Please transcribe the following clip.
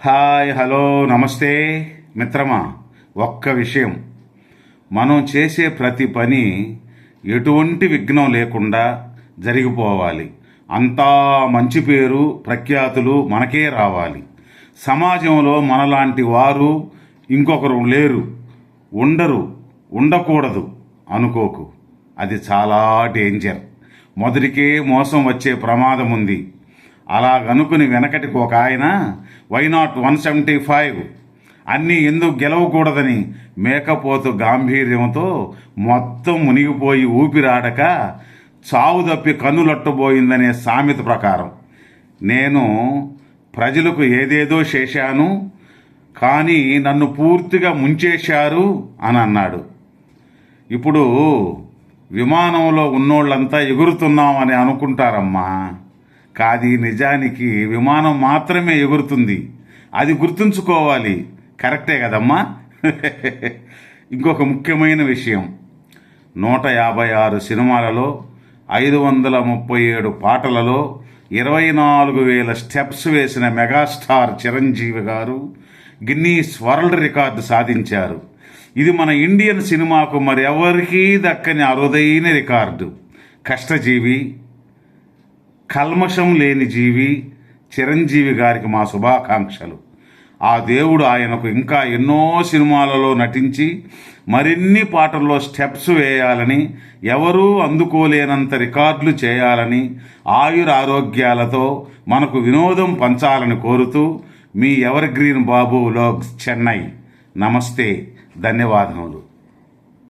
Hi hello నమస్తే. మిత్రమా ఒక్క విషయం. మనం చేసే ప్రతి పని ఎటువంటి విఘ్నం లేకుండా జరిగిపోవాలి. అంతా మంచి పేరు ప్రఖ్యాతులు మనకే రావాలి. సమాజంలో మనలాంటి వారు ఇంకొకరు లేరు ఉండరు ఉండకూడదు అనుకోకు. అది చాలా డేంజర్ మొదటికే మోసం వచ్చే ప్రమాదం ఉంది అలాగనుకుని వెనకటికి ఒక ఆయన why not one seventy five అన్నీ ఎందుకు గెలవకూడదని మేకపోతు గాంభీర్యంతో మొత్తం మునిగిపోయి ఊపిరాడక చావు తప్పి కన్నులట్టుబోయిందనే సామెత ప్రకారం నేను ప్రజలకు ఏదేదో చేశాను కానీ నన్ను పూర్తిగా ముంచేశారు అని అన్నాడు. ఇప్పుడు విమానంలో ఉన్నోళ్ళంతా ఎగురుతున్నామని అనుకుంటారమ్మా. కాది నిజానికి విమానం మాత్రమే ఎగురుతుంది. అది గుర్తుంచుకోవాలి. కరెక్టే కదమ్మా? ఇంకొక ముఖ్యమైన విషయం. నూట యాభై ఆరు సినిమాలలో ఐదు వందల ముప్పై ఏడు పాటలలో ఇరవై నాలుగు వేల స్టెప్స్ వేసిన మెగాస్టార్ చిరంజీవి గారు గిన్నీస్ వరల్డ్ రికార్డు సాధించారు. ఇది మన ఇండియన్ సినిమాకు మరెవరికీ దక్కని అరుదైన రికార్డు. కష్టజీవి కల్మషం లేని జీవి చిరంజీవి గారికి మా శుభాకాంక్షలు. ఆ దేవుడు ఆయనకు ఇంకా ఎన్నో సినిమాలలో నటించి మరిన్ని పాటల్లో స్టెప్స్ వేయాలని ఎవరూ అందుకోలేనంత రికార్డులు చేయాలని ఆయుర ఆరోగ్యాలతో మనకు వినోదం పంచాలని కోరుతూ మీ evergreen Babu vlogs Chennai. నమస్తే. ధన్యవాదములు.